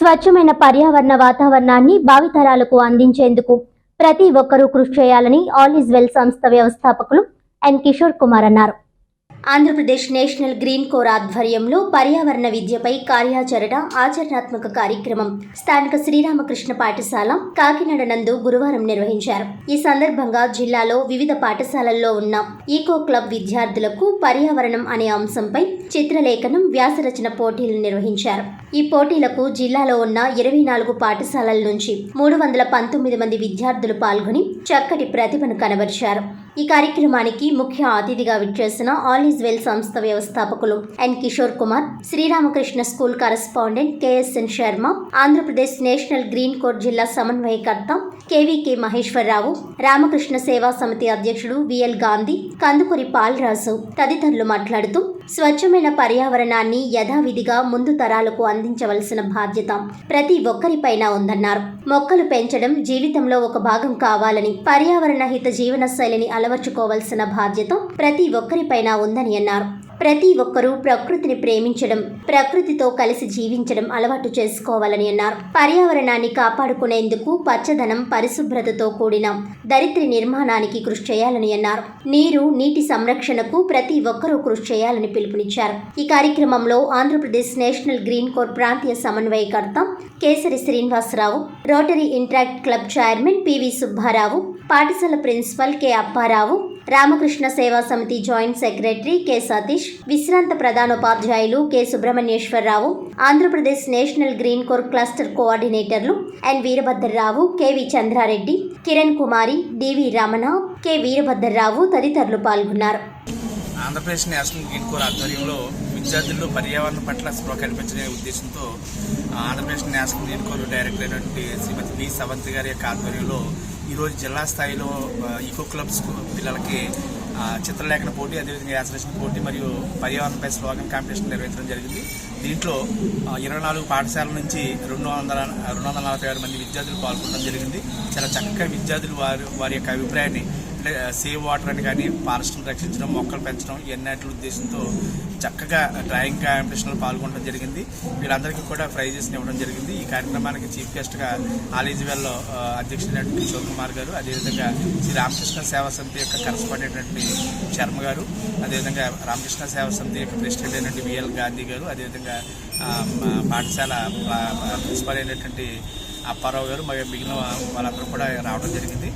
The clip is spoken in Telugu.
స్వచ్ఛమైన పర్యావరణ వాతావరణాన్ని భావితరాలకు అందించేందుకు ప్రతి ఒక్కరూ కృషి చేయాలని ఆల్ ఇస్ వెల్ సంస్థ వ్యవస్థాపకులు ఎన్ కిషోర్ కుమార్ అన్నారు. ఆంధ్రప్రదేశ్ నేషనల్ గ్రీన్ కోర్ ఆధ్వర్యంలో పర్యావరణ విద్యపై కార్యాచరణ ఆచరణాత్మక కార్యక్రమం స్థానిక శ్రీరామకృష్ణ పాఠశాల కాకినాడ నందు గురువారం నిర్వహించారు. ఈ సందర్భంగా జిల్లాలో వివిధ పాఠశాలల్లో ఉన్న ఈకో క్లబ్ విద్యార్థులకు పర్యావరణం అనే అంశంపై చిత్రలేఖనం వ్యాసరచన పోటీలు నిర్వహించారు. ఈ పోటీలకు జిల్లాలో ఉన్న ఇరవై నాలుగు పాఠశాలల నుంచి మూడు వందల పంతొమ్మిది మంది విద్యార్థులు పాల్గొని చక్కటి ప్రతిభను కనబరిచారు. ఈ కార్యక్రమానికి ముఖ్య అతిథిగా విచ్చేసిన ఆల్ ఈజ్ వెల్ సంస్థ వ్యవస్థాపకులు N Kishore Kumar Sriramakrishna school correspondent KSN Sharma Andhra Pradesh national green corps జిల్లా సమన్వయకర్త కేవీకే మహేశ్వరరావు రామకృష్ణ సేవా సమితి అధ్యక్షుడు విఎల్ గాంధీ కందుకూరి పాలరాజు తదితరులు మాట్లాడుతూ స్వచ్ఛమైన పర్యావరణాన్ని యథావిధిగా ముందు తరాలకు అందించవలసిన బాధ్యత ప్రతి ఒక్కరిపైన ఉందన్నారు. మొక్కలు పెంచడం జీవితంలో ఒక భాగం కావాలని పర్యావరణ హిత జీవన శైలిని అలవర్చుకోవాల్సిన బాధ్యత ప్రతి ఒక్కరిపైన ఉందని అన్నారు. ప్రతి ఒక్కరూ ప్రకృతిని ప్రేమించడం ప్రకృతితో కలిసి జీవించడం అలవాటు చేసుకోవాలని అన్నారు. పర్యావరణాన్ని కాపాడుకునేందుకు పచ్చదనం పరిశుభ్రతతో కూడిన దరిద్రి నిర్మాణానికి కృషి చేయాలని అన్నారు. నీరు నీటి సంరక్షణకు ప్రతి ఒక్కరూ కృషి చేయాలని పిలుపునిచ్చారు. ఈ కార్యక్రమంలో ఆంధ్రప్రదేశ్ నేషనల్ గ్రీన్ కోర్ ప్రాంతీయ సమన్వయకర్త Kesari Srinivasa Rao rotary interact club chairman PV Subba Rao పాఠశాల ప్రిన్సిపల్ కె అప్పారావు రామకృష్ణ సేవా సమితి జాయింట్ సెక్రటరీ కె సతీష్ విశ్రాంత ప్రధానోపాధ్యాయులు K Subrahmanyeswara Rao Andhra Pradesh national green corps cluster కోఆర్డినేటర్లు N Veerabhadra Rao KV Chandra Reddy Kiran Kumari DV Ramana K Veerabhadra Rao తదితరులు పాల్గొన్నారు. ఆంధ్రప్రదేశ్ నేషనల్ గ్రీన్ కోర్ ఆధ్వర్యంలో విద్యార్థుల్లో పర్యావరణ పట్ల స్పృహ కల్పించే ఉద్దేశంతో Andhra Pradesh national green corps director అయినటువంటి శ్రీమతి బి సవంతి గారి యొక్క ఆధ్వర్యంలో ఈరోజు జిల్లా స్థాయిలో ఈకో క్లబ్స్ పిల్లలకి చిత్రలేఖన పోటీ అదేవిధంగా యాసరేషన్ పోటీ మరియు పర్యావరణపై స్లోగన్ కాంపిటీషన్ నిర్వహించడం జరిగింది. దీంట్లో ఇరవై నాలుగు పాఠశాలల నుంచి రెండు వందల రెండు వందల నలభై ఆరు మంది విద్యార్థులు పాల్గొనడం జరిగింది. చాలా చక్కగా విద్యార్థులు వారి వారి యొక్క అభిప్రాయాన్ని సేవ్ వాటర్ అని కానీ ఫారెస్ట్ని రక్షించడం మొక్కలు పెంచడం ఇవన్నిటి ఉద్దేశంతో చక్కగా డ్రాయింగ్ కాంపిటీషన్లో పాల్గొనడం జరిగింది. వీళ్ళందరికీ కూడా ప్రైజెస్ని ఇవ్వడం జరిగింది. ఈ కార్యక్రమానికి చీఫ్ గెస్ట్గా ఆలీజువెల్లో అధ్యక్షుడైనటువంటి కిషోర్ కుమార్ గారు అదేవిధంగా శ్రీ రామకృష్ణ సేవా సమితి యొక్క కరస్పాండెంట్ అయినటువంటి శర్మ గారు అదేవిధంగా రామకృష్ణ సేవా సమితి యొక్క ప్రెసిడెంట్ అయినటువంటి విఎల్ గాంధీ గారు అదేవిధంగా పాఠశాల ప్రిన్సిపల్ అయినటువంటి అప్పారావు గారు మరియు మిగిలిన వాళ్ళందరూ కూడా రావడం జరిగింది.